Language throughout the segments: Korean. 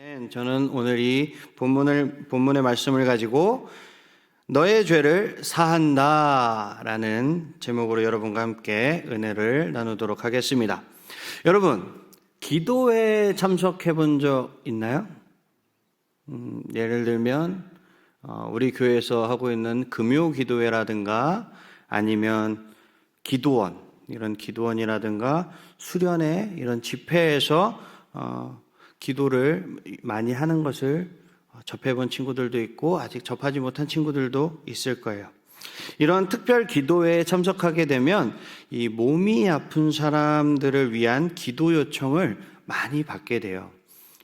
네, 저는 오늘 이 본문을 본문의 말씀을 가지고 너의 죄를 사한다라는 제목으로 여러분과 함께 은혜를 나누도록 하겠습니다. 여러분, 기도에 참석해 본 적 있나요? 음, 예를 들면 어, 우리 교회에서 하고 있는 금요 기도회라든가 아니면 기도원 이런 기도원이라든가 수련회 이런 집회에서 어, 기도를 많이 하는 것을 접해본 친구들도 있고 아직 접하지 못한 친구들도 있을 거예요. 이런 특별 기도회에 참석하게 되면 이 몸이 아픈 사람들을 위한 기도 요청을 많이 받게 돼요.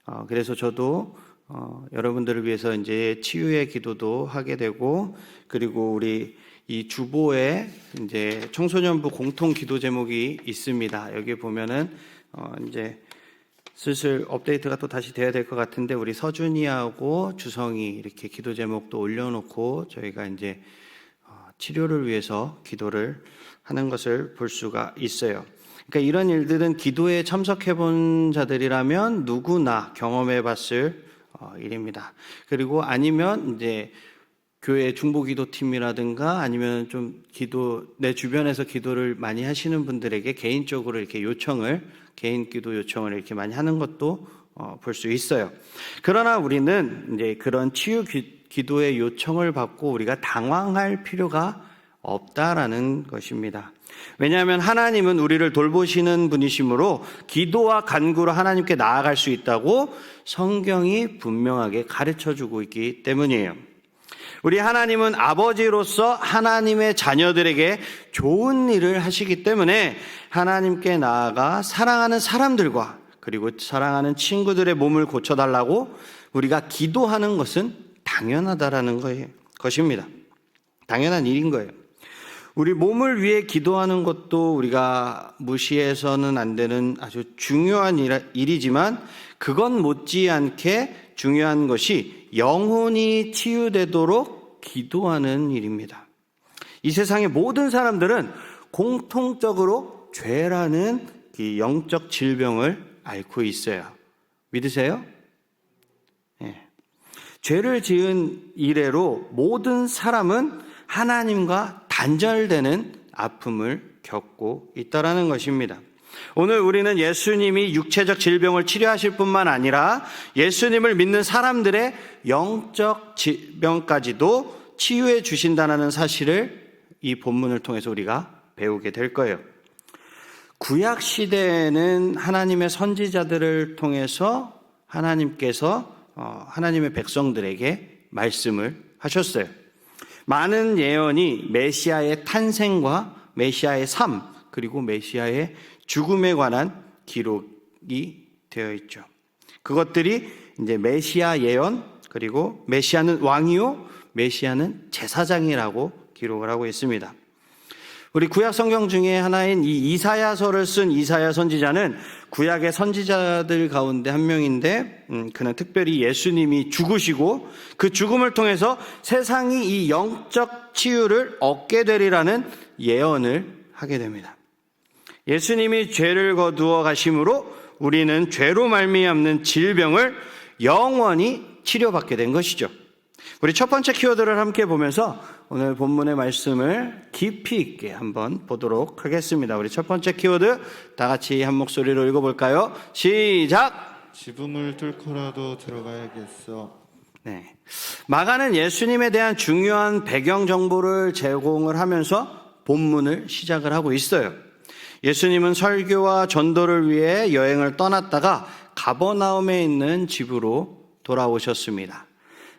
어, 그래서 저도 어, 여러분들을 위해서 이제 치유의 기도도 하게 되고 그리고 우리 이 주보에 이제 청소년부 공통 기도 제목이 있습니다. 여기 보면은 어, 이제 슬슬 업데이트가 또 다시 돼야 될 것 같은데 우리 서준이하고 주성이 이렇게 기도 제목도 올려놓고 저희가 이제 어, 치료를 위해서 기도를 하는 것을 볼 수가 있어요. 그러니까 이런 일들은 기도에 참석해 본 자들이라면 누구나 경험해 봤을 어, 일입니다. 그리고 아니면 이제 교회 중보기도팀이라든가 아니면 좀 기도 내 주변에서 기도를 많이 하시는 분들에게 개인적으로 이렇게 요청을 개인 기도 요청을 이렇게 많이 하는 것도 어, 볼 수 있어요. 그러나 우리는 이제 그런 치유 기, 기도의 요청을 받고 우리가 당황할 필요가 없다라는 것입니다. 왜냐하면 하나님은 우리를 돌보시는 분이시므로 기도와 간구로 하나님께 나아갈 수 있다고 성경이 분명하게 가르쳐 주고 있기 때문이에요. 우리 하나님은 아버지로서 하나님의 자녀들에게 좋은 일을 하시기 때문에 하나님께 나아가 사랑하는 사람들과 그리고 사랑하는 친구들의 몸을 고쳐달라고 우리가 기도하는 것은 당연하다라는. 것입니다. 당연한 일인 거예요. 우리 몸을 위해 기도하는 것도 우리가 무시해서는 안 되는 아주 중요한 일이지만 그건 못지않게 중요한 것이 영혼이 치유되도록 기도하는 일입니다. 이 세상의 모든 사람들은 공통적으로 죄라는 이 영적 질병을 앓고 있어요. 믿으세요? 네. 죄를 지은 이래로 모든 사람은 하나님과 단절되는 아픔을 겪고 있다라는 것입니다. 오늘 우리는 예수님이 육체적 질병을 치료하실 뿐만 아니라 예수님을 믿는 사람들의 영적 질병까지도 치유해 주신다는 사실을 이 본문을 통해서 우리가 배우게 될 거예요. 구약 시대에는 하나님의 선지자들을 통해서 하나님께서 어, 하나님의 백성들에게 말씀을 하셨어요. 많은 예언이 메시아의 탄생과 메시아의 삶 그리고 메시아의 죽음에 관한 기록이 되어 있죠. 그것들이 이제 메시아 예언 그리고 메시아는 왕이요 메시아는 제사장이라고 기록을 하고 있습니다. 우리 구약 성경 중에 하나인 이 이사야서를 쓴 이사야 선지자는 구약의 선지자들 가운데 한 명인데 음, 그는 특별히 예수님이 죽으시고 그 죽음을 통해서 세상이 이 영적 치유를 얻게 되리라는 예언을 하게 됩니다. 예수님이 죄를 거두어 가심으로 우리는 죄로 말미암는 질병을 영원히 치료받게 된 것이죠. 우리 첫 번째 키워드를 함께 보면서 오늘 본문의 말씀을 깊이 있게 한번 보도록 하겠습니다. 우리 첫 번째 키워드 다 같이 한 목소리로 읽어볼까요? 시작! 지붕을 뚫고라도 들어가야겠어. 네. 마가는 예수님에 대한 중요한 배경 정보를 제공을 하면서 본문을 시작을 하고 있어요. 예수님은 설교와 전도를 위해 여행을 떠났다가 가버나움에 있는 집으로 돌아오셨습니다.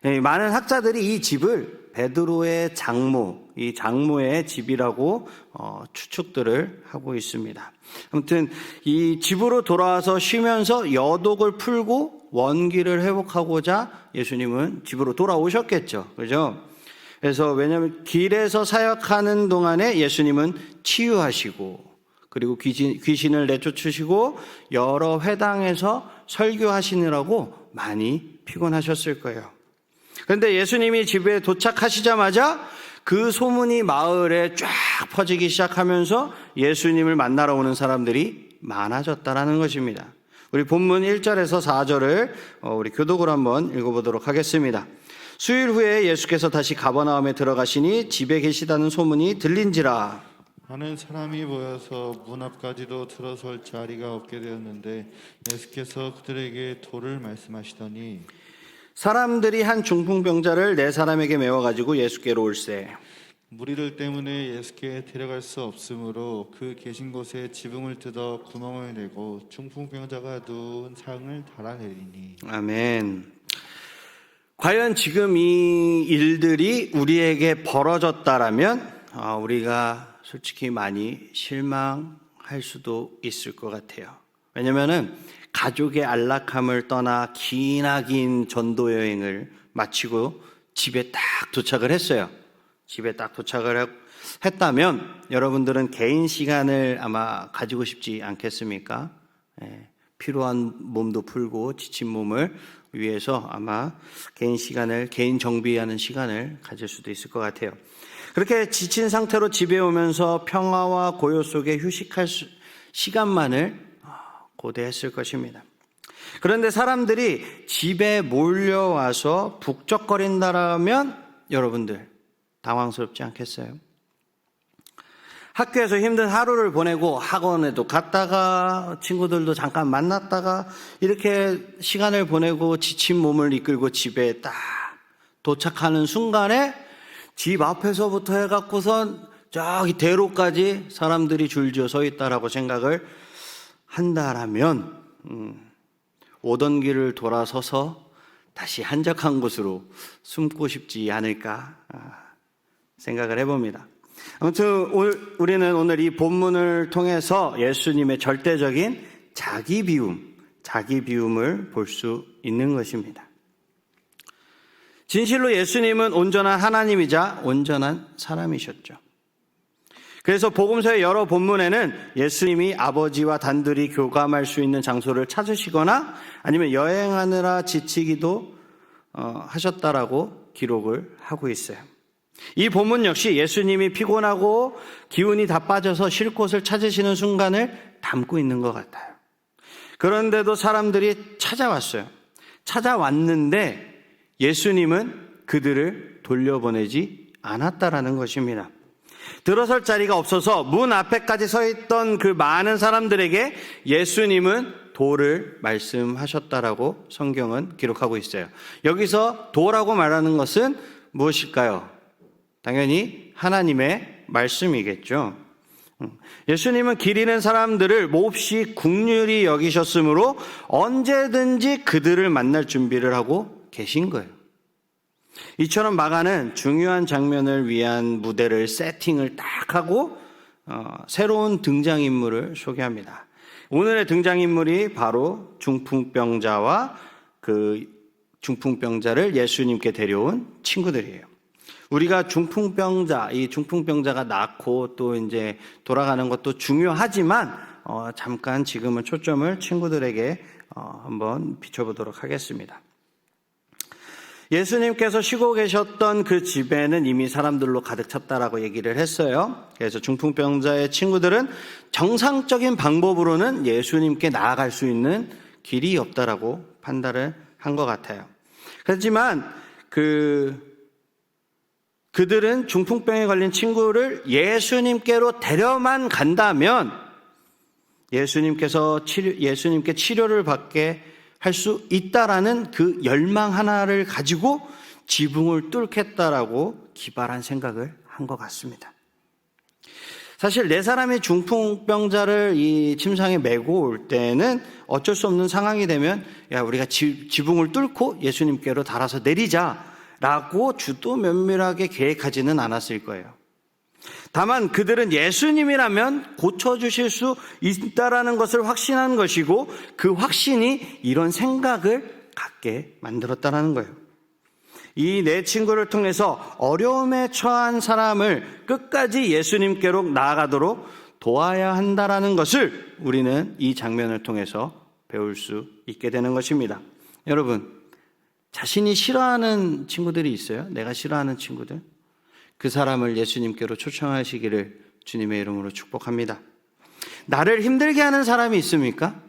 네, 많은 학자들이 이 집을 베드로의 장모, 이 장모의 집이라고 어, 추측들을 하고 있습니다. 아무튼 이 집으로 돌아와서 쉬면서 여독을 풀고 원기를 회복하고자 예수님은 집으로 돌아오셨겠죠. 그죠? 그래서 왜냐하면 길에서 사역하는 동안에 예수님은 치유하시고 그리고 귀신, 귀신을 내쫓으시고 여러 회당에서 설교하시느라고 많이 피곤하셨을 거예요. 그런데 예수님이 집에 도착하시자마자 그 소문이 마을에 쫙 퍼지기 시작하면서 예수님을 만나러 오는 사람들이 많아졌다라는 것입니다. 우리 본문 1절에서 4절을 어, 우리 교독으로 한번 읽어보도록 하겠습니다. 수일 후에 예수께서 다시 가버나움에 들어가시니 집에 계시다는 소문이 들린지라 많은 사람이 모여서 문 앞까지도 들어설 자리가 없게 되었는데 예수께서 그들에게 도를 말씀하시더니 사람들이 한 중풍병자를 네 사람에게 메워 가지고 예수께로 올세 무리들 때문에 예수께 데려갈 수 없으므로 그 계신 곳에 지붕을 뜯어 구멍을 내고 중풍병자가 누운 상을 달아내리니 아멘. 과연 지금 이 일들이 우리에게 벌어졌다라면 아, 우리가 솔직히 많이 실망할 수도 있을 것 같아요. 왜냐면은 가족의 안락함을 떠나 기나긴 전도 여행을 마치고 집에 딱 도착을 했어요. 집에 딱 도착을 하- 했다면 여러분들은 개인 시간을 아마 가지고 싶지 않겠습니까? 예, 피로한 몸도 풀고 지친 몸을 위해서 아마 개인 시간을 개인 정비하는 시간을 가질 수도 있을 것 같아요. 그렇게 지친 상태로 집에 오면서 평화와 고요 속에 휴식할 수- 시간만을 아, 고대했을 것입니다. 그런데 사람들이 집에 몰려와서 북적거린다라면 여러분들 당황스럽지 않겠어요? 학교에서 힘든 하루를 보내고 학원에도 갔다가 친구들도 잠깐 만났다가 이렇게 시간을 보내고 지친 몸을 이끌고 집에 딱 도착하는 순간에 집 앞에서부터 해갖고선 저기 대로까지 사람들이 줄지어 서 있다라고 생각을 한다라면 음, 오던 길을 돌아서서 다시 한적한 곳으로 숨고 싶지 않을까 아, 생각을 해봅니다. 아무튼 우리는 오늘 이 본문을 통해서 예수님의 절대적인 자기 비움, 자기 비움을 볼 수 있는 것입니다. 진실로 예수님은 온전한 하나님이자 온전한 사람이셨죠. 그래서 복음서의 여러 본문에는 예수님이 아버지와 단둘이 교감할 수 있는 장소를 찾으시거나 아니면 여행하느라 지치기도 어, 하셨다라고 기록을 하고 있어요. 이 본문 역시 예수님이 피곤하고 기운이 다 빠져서 쉴 곳을 찾으시는 순간을 담고 있는 것 같아요. 그런데도 사람들이 찾아왔어요. 찾아왔는데 예수님은 그들을 돌려보내지 않았다라는 것입니다. 들어설 자리가 없어서 문 앞에까지 서 있던 그 많은 사람들에게 예수님은 도를 말씀하셨다라고 성경은 기록하고 있어요. 여기서 도라고 말하는 것은 무엇일까요? 당연히 하나님의 말씀이겠죠. 음, 예수님은 길 잃은 사람들을 몹시 국률이 여기셨으므로 언제든지 그들을 만날 준비를 하고 계신 거예요. 이처럼 마가는 중요한 장면을 위한 무대를 세팅을 딱 하고 어, 새로운 등장인물을 소개합니다. 오늘의 등장인물이 바로 중풍병자와 그 중풍병자를 예수님께 데려온 친구들이에요. 우리가 중풍병자, 이 중풍병자가 낳고 또 이제 돌아가는 것도 중요하지만 어, 잠깐 지금은 초점을 친구들에게 어, 한번 비춰보도록 하겠습니다. 예수님께서 쉬고 계셨던 그 집에는 이미 사람들로 가득 찼다라고 얘기를 했어요. 그래서 중풍병자의 친구들은 정상적인 방법으로는 예수님께 나아갈 수 있는 길이 없다라고 판단을 한 것 같아요. 그렇지만 그 그들은 중풍병에 걸린 친구를 예수님께로 데려만 간다면 예수님께서 치료, 예수님께 치료를 받게 할 수 있다라는 그 열망 하나를 가지고 지붕을 뚫겠다라고 기발한 생각을 한 것 같습니다. 사실 네 사람의 중풍병자를 이 침상에 메고 올 때는 어쩔 수 없는 상황이 되면 야 우리가 지, 지붕을 뚫고 예수님께로 달아서 내리자라고 주도 면밀하게 계획하지는 않았을 거예요. 다만 그들은 예수님이라면 고쳐주실 수 있다라는 것을 확신한 것이고 그 확신이 이런 생각을 갖게 만들었다라는 거예요. 이 내 친구를 통해서 어려움에 처한 사람을 끝까지 예수님께로 나아가도록 도와야 한다라는 것을 우리는 이 장면을 통해서 배울 수 있게 되는 것입니다. 여러분, 자신이 싫어하는 친구들이 있어요? 내가 싫어하는 친구들? 그 사람을 예수님께로 초청하시기를 주님의 이름으로 축복합니다. 나를 힘들게 하는 사람이 있습니까?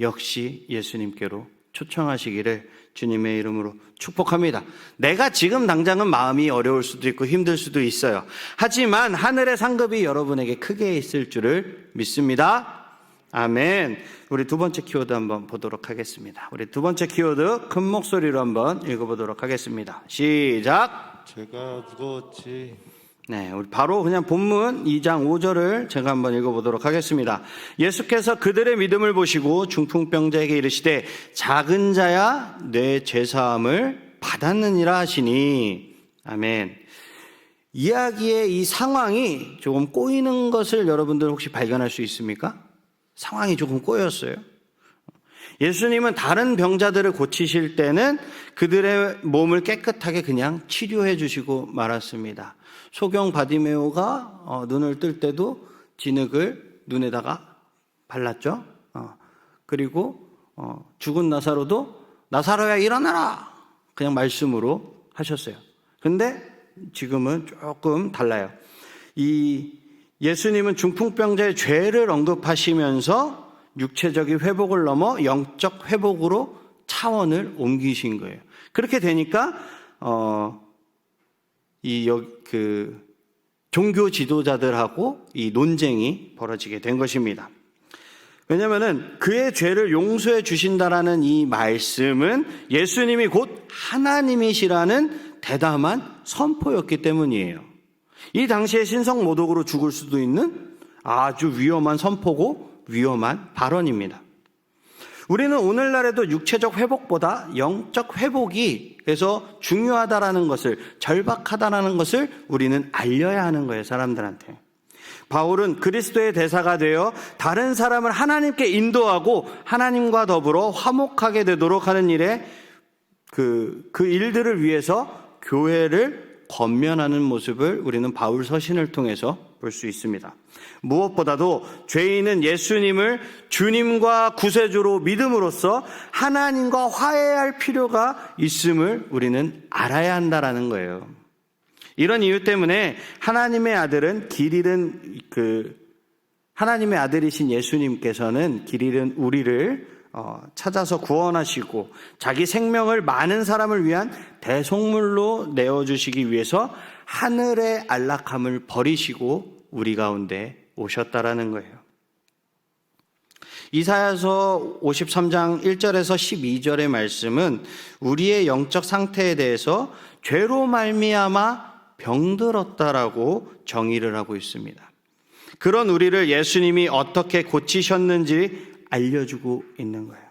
역시 예수님께로 초청하시기를 주님의 이름으로 축복합니다. 내가 지금 당장은 마음이 어려울 수도 있고 힘들 수도 있어요. 하지만 하늘의 상급이 여러분에게 크게 있을 줄을 믿습니다. 아멘. 우리 두 번째 키워드 한번 보도록 하겠습니다. 우리 두 번째 키워드 큰 목소리로 한번 읽어보도록 하겠습니다. 시작. 제가 무거웠지. 네, 우리 바로 그냥 본문 2장 5절을 제가 한번 읽어보도록 하겠습니다. 예수께서 그들의 믿음을 보시고 중풍병자에게 이르시되 작은 자야 내 죄사함을 받았느니라 하시니 아멘. 이야기의 이 상황이 조금 꼬이는 것을 여러분들 혹시 발견할 수 있습니까? 상황이 조금 꼬였어요. 예수님은 다른 병자들을 고치실 때는 그들의 몸을 깨끗하게 그냥 치료해 주시고 말았습니다. 소경 바디메오가 어, 눈을 뜰 때도 진흙을 눈에다가 발랐죠. 어, 그리고 어, 죽은 나사로도 나사로야 일어나라 그냥 말씀으로 하셨어요. 근데 지금은 조금 달라요. 이 예수님은 중풍병자의 죄를 언급하시면서 육체적인 회복을 넘어 영적 회복으로 차원을 옮기신 거예요. 그렇게 되니까 어 이그 종교 지도자들하고 이 논쟁이 벌어지게 된 것입니다. 왜냐하면은 그의 죄를 용서해 주신다라는 이 말씀은 예수님이 곧 하나님이시라는 대담한 선포였기 때문이에요. 이 당시에 신성 모독으로 죽을 수도 있는 아주 위험한 선포고 위험한 발언입니다. 우리는 오늘날에도 육체적 회복보다 영적 회복이 그래서 중요하다라는 것을 절박하다라는 것을 우리는 알려야 하는 거예요, 사람들한테. 바울은 그리스도의 대사가 되어 다른 사람을 하나님께 인도하고 하나님과 더불어 화목하게 되도록 하는 일에 그, 그 일들을 위해서 교회를 권면하는 모습을 우리는 바울 서신을 통해서 볼 수 있습니다. 무엇보다도 죄인은 예수님을 주님과 구세주로 믿음으로써 하나님과 화해할 필요가 있음을 우리는 알아야 한다라는 거예요. 이런 이유 때문에 하나님의 아들은 길 잃은 그 하나님의 아들이신 예수님께서는 길 잃은 우리를 어, 찾아서 구원하시고 자기 생명을 많은 사람을 위한 대속물로 내어주시기 위해서 하늘의 안락함을 버리시고 우리 가운데 오셨다라는 거예요. 이사야서 53장 1절에서 12절의 말씀은 우리의 영적 상태에 대해서 죄로 말미암아 병들었다라고 정의를 하고 있습니다. 그런 우리를 예수님이 어떻게 고치셨는지 알려주고 있는 거예요.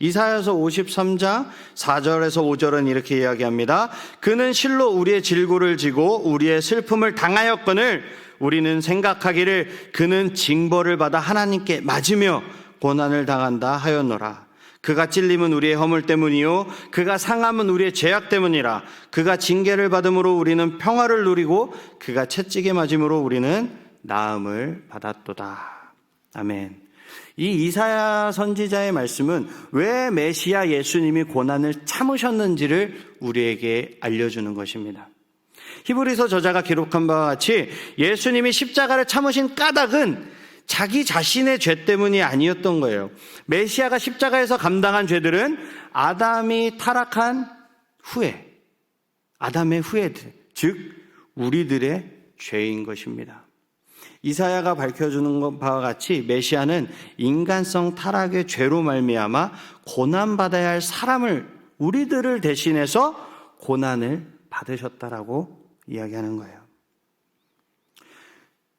이사야서 53장 4절에서 5절은 이렇게 이야기합니다. 그는 실로 우리의 질고를 지고 우리의 슬픔을 당하였거늘 우리는 생각하기를 그는 징벌을 받아 하나님께 맞으며 고난을 당한다 하였노라. 그가 찔림은 우리의 허물 때문이요 그가 상함은 우리의 죄악 때문이라 그가 징계를 받음으로 우리는 평화를 누리고 그가 채찍에 맞음으로 우리는 나음을 받았도다. 아멘. 이 이사야 선지자의 말씀은 왜 메시아 예수님이 고난을 참으셨는지를 우리에게 알려주는 것입니다. 히브리서 저자가 기록한 바와 같이 예수님이 십자가를 참으신 까닭은 자기 자신의 죄 때문이 아니었던 거예요. 메시아가 십자가에서 감당한 죄들은 아담이 타락한 후에, 아담의 후에, 즉, 우리들의 죄인 것입니다. 이사야가 밝혀주는 바와 같이 메시아는 인간성 타락의 죄로 말미암아 고난 받아야 할 사람을 우리들을 대신해서 고난을 받으셨다라고 이야기하는 거예요.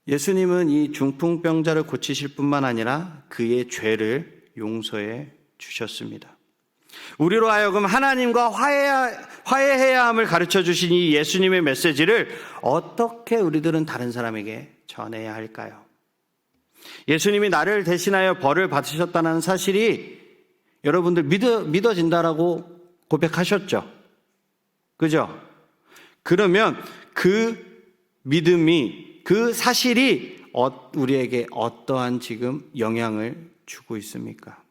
예수님은 이 중풍병자를 고치실 뿐만 아니라 그의 죄를 용서해 주셨습니다. 우리로 하여금 하나님과 화해해야, 화해해야 함을 가르쳐 주신 이 예수님의 메시지를 어떻게 우리들은 다른 사람에게 전해야 할까요? 예수님이 나를 대신하여 벌을 받으셨다는 사실이 여러분들 믿어, 믿어진다라고 고백하셨죠? 그죠? 그러면 그 믿음이, 그 사실이 어, 우리에게 어떠한 지금 영향을 주고 있습니까?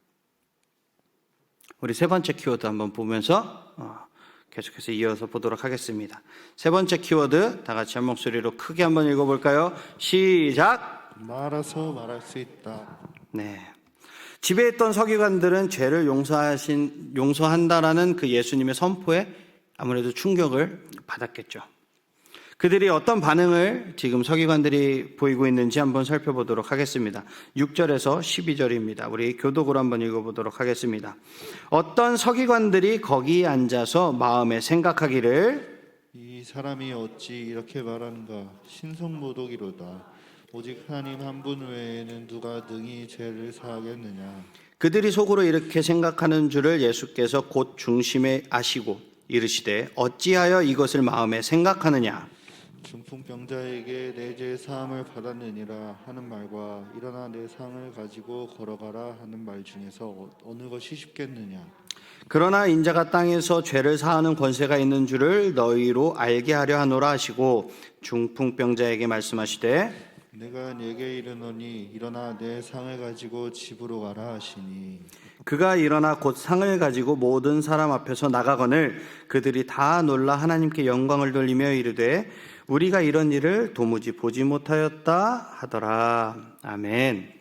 우리 세 번째 키워드 한번 보면서 어, 계속해서 이어서 보도록 하겠습니다. 세 번째 키워드 다 같이 한 목소리로 크게 한번 읽어볼까요? 시작. 말아서 말할 수 있다. 네. 집에 있던 서기관들은 죄를 용서하신 용서한다라는 그 예수님의 선포에 아무래도 충격을 받았겠죠. 그들이 어떤 반응을 지금 서기관들이 보이고 있는지 한번 살펴보도록 하겠습니다. 6절에서 12절입니다. 우리 교독으로 한번 읽어보도록 하겠습니다. 어떤 서기관들이 거기 앉아서 마음에 생각하기를 이 사람이 어찌 이렇게 말하는가 신성모독이로다 오직 하나님 한 분 외에는 누가 능히 죄를 사하겠느냐 그들이 속으로 이렇게 생각하는 줄을 예수께서 곧 중심에 아시고 이르시되 어찌하여 이것을 마음에 생각하느냐 중풍병자에게 내 죄 사함을 받았느니라 하는 말과 일어나 내 상을 가지고 걸어가라 하는 말 중에서 어- 어느 것이 쉽겠느냐? 그러나 인자가 땅에서 죄를 사하는 권세가 있는 줄을 너희로 알게 하려 하노라 하시고 중풍병자에게 말씀하시되 내가 네게 이르노니 일어나 내 상을 가지고 집으로 가라 하시니. 그가 일어나 곧 상을 가지고 모든 사람 앞에서 나가거늘 그들이 다 놀라 하나님께 영광을 돌리며 이르되 우리가 이런 일을 도무지 보지 못하였다 하더라 아멘.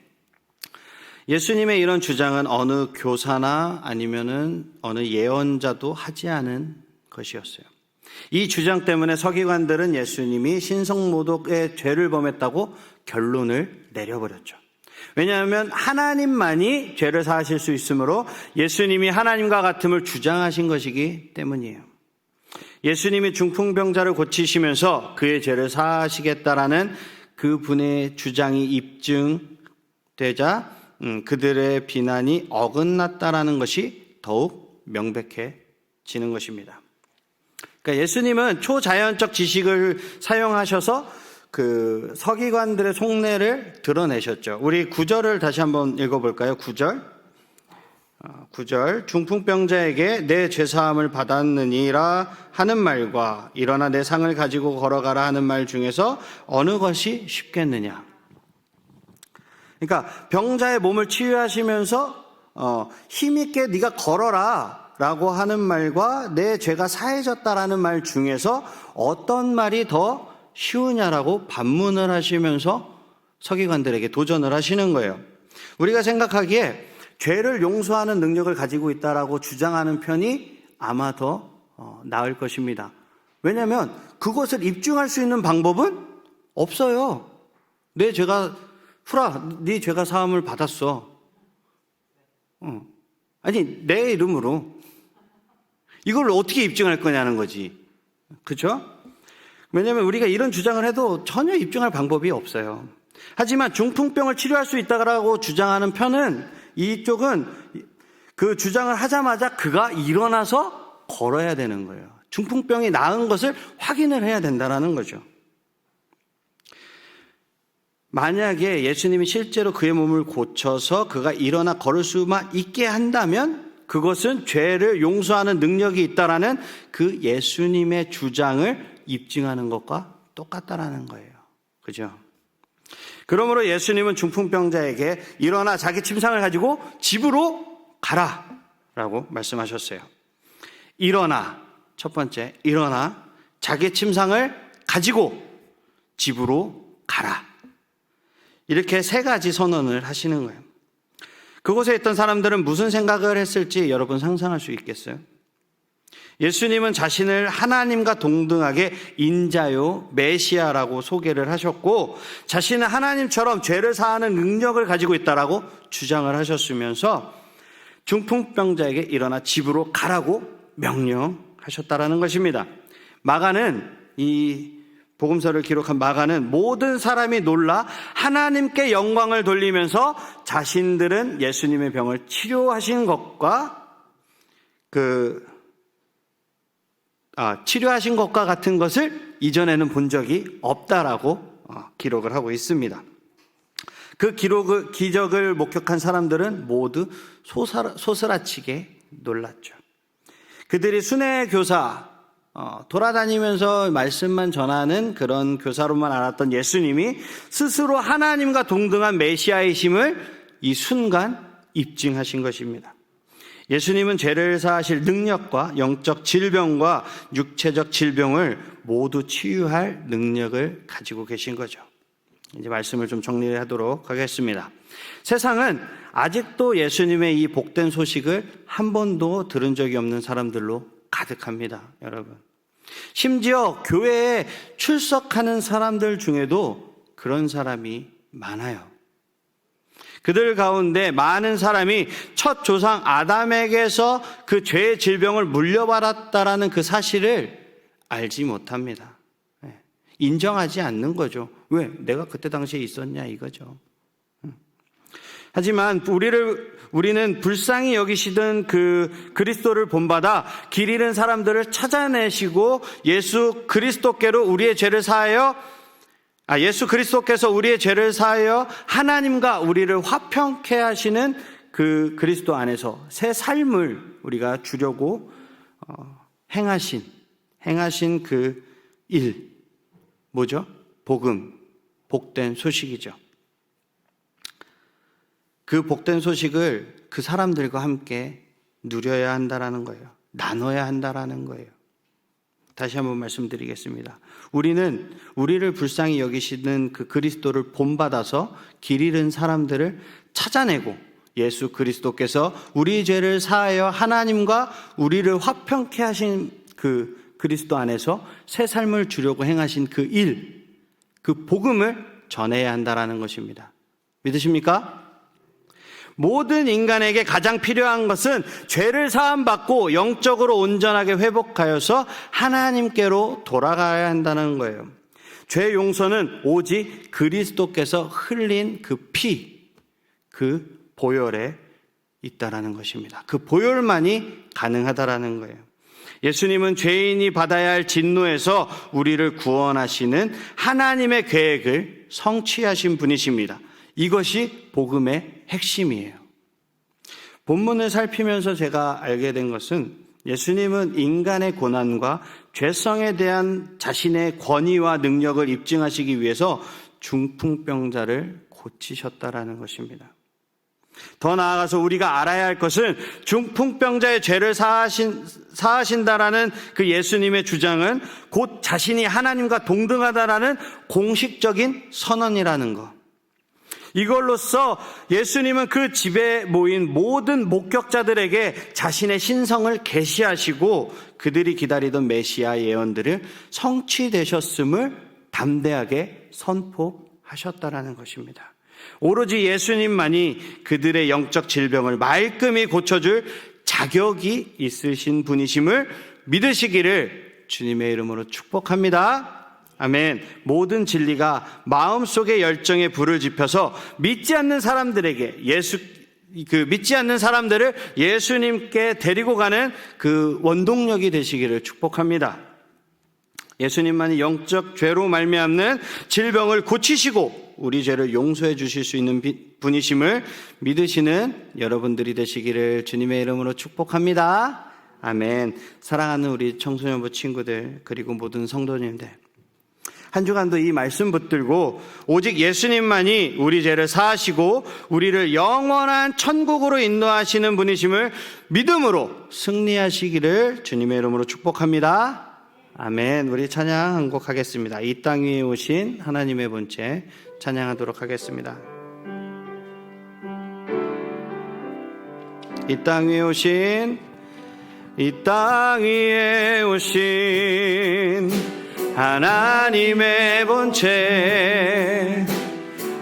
예수님의 이런 주장은 어느 교사나 아니면은 어느 예언자도 하지 않은 것이었어요. 이 주장 때문에 서기관들은 예수님이 신성모독의 죄를 범했다고 결론을 내려버렸죠. 왜냐하면 하나님만이 죄를 사하실 수 있으므로 예수님이 하나님과 같음을 주장하신 것이기 때문이에요. 예수님이 중풍병자를 고치시면서 그의 죄를 사하시겠다라는 그 분의 주장이 입증되자 음, 그들의 비난이 어긋났다라는 것이 더욱 명백해지는 것입니다. 그러니까 예수님은 초자연적 지식을 사용하셔서 그 서기관들의 속내를 드러내셨죠. 우리 구절을 다시 한번 읽어볼까요? 구절. 9절 중풍병자에게 내 죄사함을 받았느니라 하는 말과 일어나 내 상을 가지고 걸어가라 하는 말 중에서 어느 것이 쉽겠느냐? 그러니까 병자의 몸을 치유하시면서 어, 힘있게 네가 걸어라 라고 하는 말과 내 죄가 사해졌다라는 말 중에서 어떤 말이 더 쉬우냐라고 반문을 하시면서 서기관들에게 도전을 하시는 거예요. 우리가 생각하기에 죄를 용서하는 능력을 가지고 있다라고 주장하는 편이 아마 더 어, 나을 것입니다. 왜냐하면 그것을 입증할 수 있는 방법은 없어요. 내 죄가 후라, 네 죄가 사함을 받았어. 어. 아니 내 이름으로 이걸 어떻게 입증할 거냐는 거지. 그렇죠? 왜냐하면 우리가 이런 주장을 해도 전혀 입증할 방법이 없어요. 하지만 중풍병을 치료할 수 있다고 주장하는 편은 이쪽은 그 주장을 하자마자 그가 일어나서 걸어야 되는 거예요. 중풍병이 나은 것을 확인을 해야 된다는 거죠. 만약에 예수님이 실제로 그의 몸을 고쳐서 그가 일어나 걸을 수만 있게 한다면 그것은 죄를 용서하는 능력이 있다라는 그 예수님의 주장을 입증하는 것과 똑같다라는 거예요. 그죠? 그러므로 예수님은 중풍병자에게 일어나 자기 침상을 가지고 집으로 가라 라고 말씀하셨어요. 일어나, 첫 번째, 일어나 자기 침상을 가지고 집으로 가라. 이렇게 세 가지 선언을 하시는 거예요. 그곳에 있던 사람들은 무슨 생각을 했을지 여러분 상상할 수 있겠어요? 예수님은 자신을 하나님과 동등하게 인자요, 메시아라고 소개를 하셨고, 자신은 하나님처럼 죄를 사하는 능력을 가지고 있다라고 주장을 하셨으면서, 중풍병자에게 일어나 집으로 가라고 명령하셨다라는 것입니다. 마가는 이 복음서를 기록한 마가는 모든 사람이 놀라 하나님께 영광을 돌리면서 자신들은 예수님의 병을 치료하신 것과 그 아, 치료하신 것과 같은 것을 이전에는 본 적이 없다라고 어, 기록을 하고 있습니다. 그 기록을, 기적을 목격한 사람들은 모두 소스라, 소스라치게 놀랐죠. 그들이 순회 교사, 어, 돌아다니면서 말씀만 전하는 그런 교사로만 알았던 예수님이 스스로 하나님과 동등한 메시아이심을 이 순간 입증하신 것입니다. 예수님은 죄를 사하실 능력과 영적 질병과 육체적 질병을 모두 치유할 능력을 가지고 계신 거죠. 이제 말씀을 좀 정리하도록 하겠습니다. 세상은 아직도 예수님의 이 복된 소식을 한 번도 들은 적이 없는 사람들로 가득합니다, 여러분. 심지어 교회에 출석하는 사람들 중에도 그런 사람이 많아요. 그들 가운데 많은 사람이 첫 조상 아담에게서 그 죄의 질병을 물려받았다라는 그 사실을 알지 못합니다. 예. 인정하지 않는 거죠. 왜? 내가 그때 당시에 있었냐 이거죠. 음. 하지만 우리를 우리는 불쌍히 여기시던 그 그리스도를 본받아 길 잃은 사람들을 찾아내시고 예수 그리스도께로 우리의 죄를 사하여 아, 예수 그리스도께서 우리의 죄를 사하여 하나님과 우리를 화평케 하시는 그 그리스도 안에서 새 삶을 우리가 주려고 어, 행하신 행하신 그 일 뭐죠? 복음 복된 소식이죠. 그 복된 소식을 그 사람들과 함께 누려야 한다라는 거예요. 나눠야 한다라는 거예요. 다시 한번 말씀드리겠습니다. 우리는 우리를 불쌍히 여기시는 그 그리스도를 본받아서 길 잃은 사람들을 찾아내고 예수 그리스도께서 우리 죄를 사하여 하나님과 우리를 화평케 하신 그 그리스도 안에서 새 삶을 주려고 행하신 그 일, 그 복음을 전해야 한다라는 것입니다. 믿으십니까? 모든 인간에게 가장 필요한 것은 죄를 사함받고 영적으로 온전하게 회복하여서 하나님께로 돌아가야 한다는 거예요. 죄 용서는 오직 그리스도께서 흘린 그 피, 그 보혈에 있다라는 것입니다. 그 보혈만이 가능하다라는 거예요. 예수님은 죄인이 받아야 할 진노에서 우리를 구원하시는 하나님의 계획을 성취하신 분이십니다. 이것이 복음의 핵심이에요. 본문을 살피면서 제가 알게 된 것은 예수님은 인간의 고난과 죄성에 대한 자신의 권위와 능력을 입증하시기 위해서 중풍병자를 고치셨다라는 것입니다. 더 나아가서 우리가 알아야 할 것은 중풍병자의 죄를 사하신, 사하신다라는 그 예수님의 주장은 곧 자신이 하나님과 동등하다라는 공식적인 선언이라는 것. 이걸로써 예수님은 그 집에 모인 모든 목격자들에게 자신의 신성을 계시하시고 그들이 기다리던 메시아 예언들을 성취되셨음을 담대하게 선포하셨다라는 것입니다. 오로지 예수님만이 그들의 영적 질병을 말끔히 고쳐줄 자격이 있으신 분이심을 믿으시기를 주님의 이름으로 축복합니다. 아멘. 모든 진리가 마음속의 열정에 불을 지펴서 믿지 않는 사람들에게 예수 그 믿지 않는 사람들을 예수님께 데리고 가는 그 원동력이 되시기를 축복합니다. 예수님만이 영적 죄로 말미암는 질병을 고치시고 우리 죄를 용서해 주실 수 있는 분이심을 믿으시는 여러분들이 되시기를 주님의 이름으로 축복합니다. 아멘. 사랑하는 우리 청소년부 친구들 그리고 모든 성도님들 한 주간도 이 말씀 붙들고 오직 예수님만이 우리 죄를 사하시고 우리를 영원한 천국으로 인도하시는 분이심을 믿음으로 승리하시기를 주님의 이름으로 축복합니다. 아멘. 우리 찬양 한 곡 하겠습니다. 이 땅 위에 오신 하나님의 본체 찬양하도록 하겠습니다. 이 땅 위에 오신 이 땅 위에 오신 하나님의 본체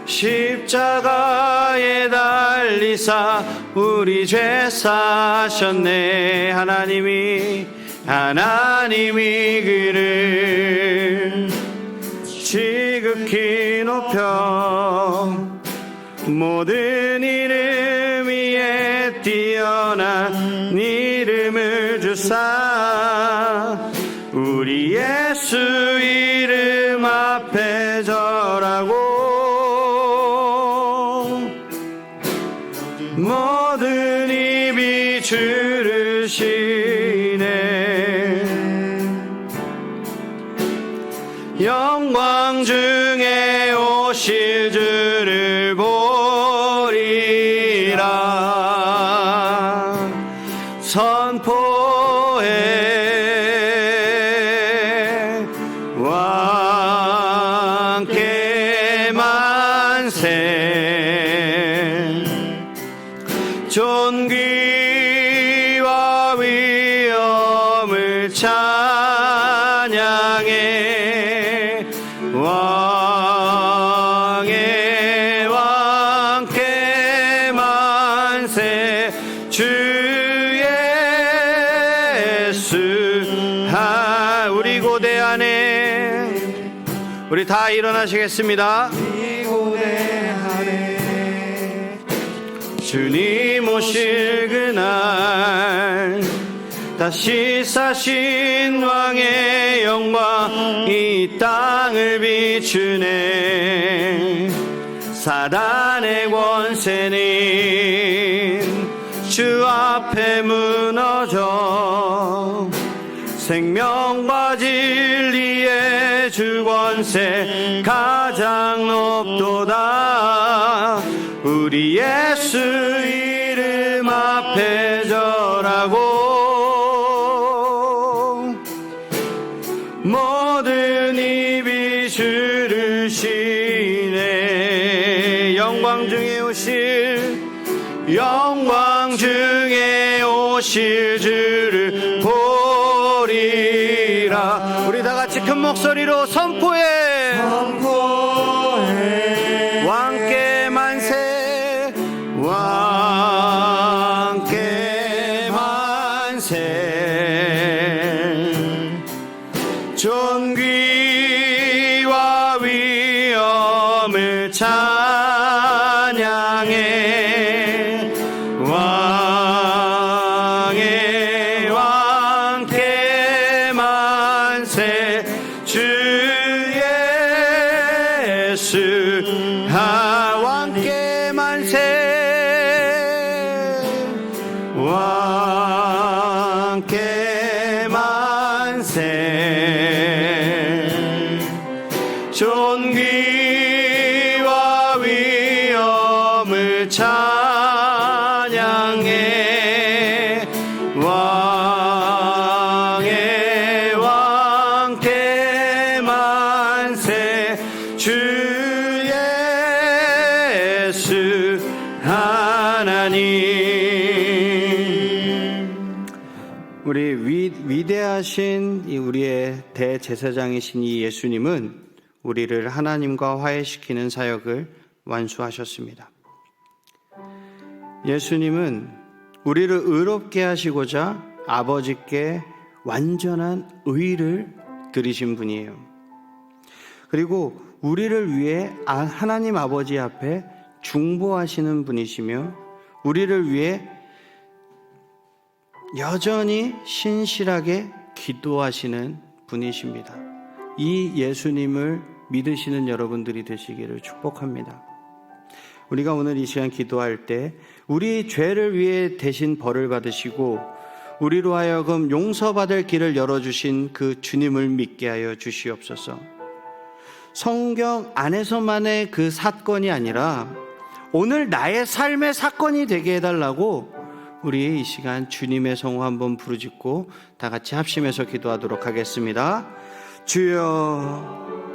십자가에 달리사 우리 죄 사셨네. 하나님이 하나님이 그를 지극히 높여 모든 이름 위에 뛰어난 이름을 주사 예 찬양해 왕의 왕께 만세 주 예수 하 우리 고대 안에 우리 다 일어나시겠습니다. 주님 오실 그날 다시 사신 왕의 영광 이 땅을 비추네. 사단의 권세는 주 앞에 무너져 생명과 진리의 주 권세 가장 높도다. 우리 예수 이름 앞에 절 목소리로 선 만 이 우리의 대제사장이신 이 예수님은 우리를 하나님과 화해시키는 사역을 완수하셨습니다. 예수님은 우리를 의롭게 하시고자 아버지께 완전한 의를 드리신 분이에요. 그리고 우리를 위해 아- 하나님 아버지 앞에 중보하시는 분이시며 우리를 위해 여전히 신실하게 기도하시는 분이십니다. 이 예수님을 믿으시는 여러분들이 되시기를 축복합니다. 우리가 오늘 이 시간 기도할 때 우리 죄를 위해 대신 벌을 받으시고 우리로 하여금 용서받을 길을 열어주신 그 주님을 믿게 하여 주시옵소서. 성경 안에서만의 그 사건이 아니라 오늘 나의 삶의 사건이 되게 해달라고 우리 이 시간 주님의 성호 한번 부르짖고 다 같이 합심해서 기도하도록 하겠습니다. 주여